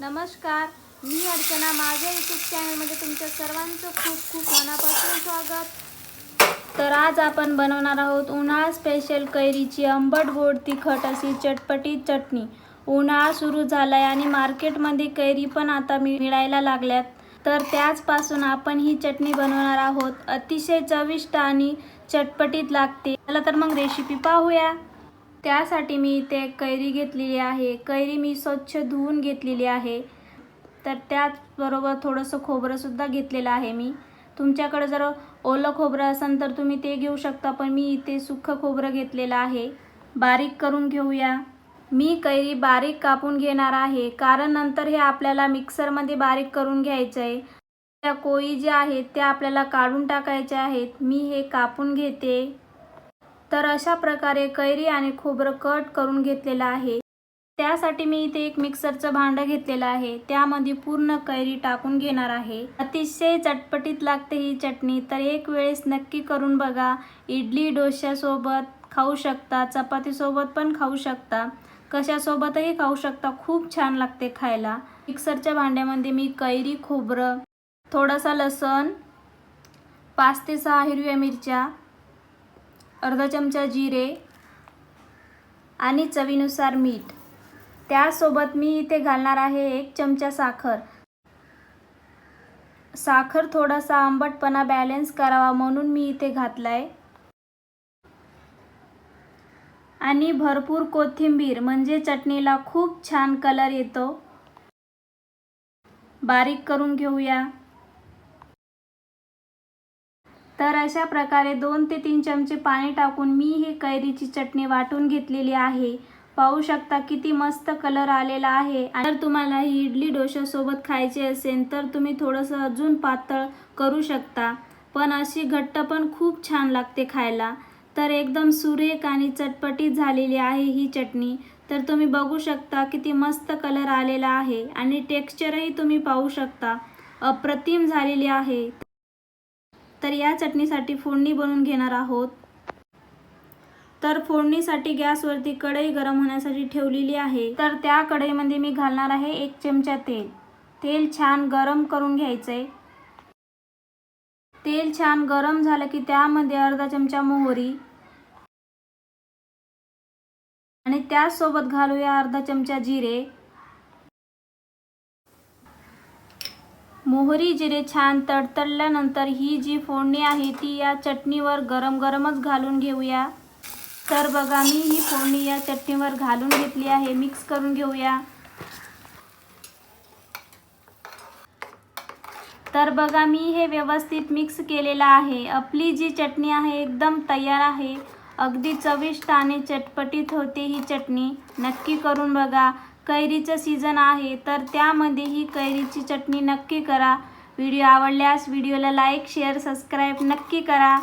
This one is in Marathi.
नमस्कार मी अर्चना माझ्या यूट्यूब चॅनलमध्ये तुमच्या सर्वांचं खूप खूप मनापासून स्वागत. तर आज आपण बनवणार आहोत उन्हाळा स्पेशल कैरीची आंबट गोड तिखट अशी चटपटी चटणी. उन्हाळा सुरू झाला आहे आणि मार्केटमध्ये कैरी पण आता मिळायला लागल्यात. तर त्याचपासून आपण ही चटणी बनवणार आहोत. अतिशय चविष्ट आणि चटपटीत लागते. चला तर मग रेसिपी पाहूया. त्यासाठी मी इथे कैरी घेतलेली आहे. कैरी मी स्वच्छ धुवून घेतलेली आहे. तर त्याचबरोबर थोडंसं खोबरंसुद्धा घेतलेलं आहे मी. तुमच्याकडे जर ओलं खोबरं असेल तर तुम्ही ते घेऊ शकता पण मी इथे सुक्खं खोबरं घेतलेलं आहे. बारीक करून घेऊया. मी कैरी बारीक कापून घेणार आहे. कारण नंतर हे आपल्याला मिक्सरमध्ये बारीक करून घ्यायचं आहे त्या कोळी ज्या आहेत त्या आपल्याला काढून टाकायच्या आहेत. मी हे कापून घेते. तर अशा प्रकारे कैरी आणि खोबरं कट करून घेतलेलं आहे. त्यासाठी मी इथे एक मिक्सरचं भांडं घेतलेलं आहे. त्यामध्ये पूर्ण कैरी टाकून घेणार आहे. अतिशय चटपटीत लागते ही चटणी. तर एक वेळेस नक्की करून बघा. इडली डोश्यासोबत खाऊ शकता. चपातीसोबत पण खाऊ शकता. कशासोबतही खाऊ शकता. खूप छान लागते खायला. मिक्सरच्या भांड्यामध्ये मी कैरी खोबरं थोडासा लसण पाच ते सहा हिरव्या मिरच्या अर्धा चमचा जिरे आणि चवीनुसार मीठ. त्यासोबत मी इथे घालणार आहे एक चमचा साखर. साखर थोडासा आंबटपणा बॅलन्स करावा म्हणून मी इथे घातलाय. आणि भरपूर कोथिंबीर म्हणजे चटणीला खूप छान कलर येतो. बारीक करून घेऊया. तर अशा प्रकारे दोन ते तीन चमचे पाणी टाकून मी ही कैरीची चटणी वाटून घेतलेली आहे. पाहू शकता किती मस्त कलर आलेला आहे. आणि जर तुम्हाला ही इडली डोशासोबत खायची असेल तर तुम्ही थोडंसं अजून पातळ करू शकता. पण अशी घट्ट पण खूप छान लागते खायला. तर एकदम सुरेख आणि चटपटीत झालेली आहे ही चटणी. तर तुम्ही बघू शकता किती मस्त कलर आलेला आहे. आणि टेक्स्चरही तुम्ही पाहू शकता. अप्रतिम झालेली आहे. तर या चटणीसाठी फोडणी बनवून घेणार आहोत. तर फोडणीसाठी गॅसवरती कढई गरम होण्यासाठी ठेवलेली आहे. तर त्या कढईमध्ये मी घालणार आहे एक चमचा तेल. तेल छान गरम करून घ्यायचंय तेल छान गरम झालं की त्यामध्ये अर्धा चमचा मोहरी आणि त्याचसोबत घालूया अर्धा चमचा जिरे. मोहरी जिरे छान तडतडल्यानंतर ही जी फोडणी आहे ती या चटणीवर गरम गरमच घालून घेऊया. तर बघा मी ही फोडणी या चटणीवर घालून घेतली आहे. मिक्स करून घेऊया. तर बघा मी हे व्यवस्थित मिक्स केलेलं आहे. आपली जी चटणी आहे एकदम तयार आहे. अगदी चविष्ट आणि चटपटीत होते ही चटणी. नक्की करून बघा. कैरीचं सीझन आहे तर त्यामध्ये ही कैरीची चटणी नक्की करा. व्हिडिओ आवडल्यास व्हिडिओला लाईक शेअर सबस्क्राईब नक्की करा.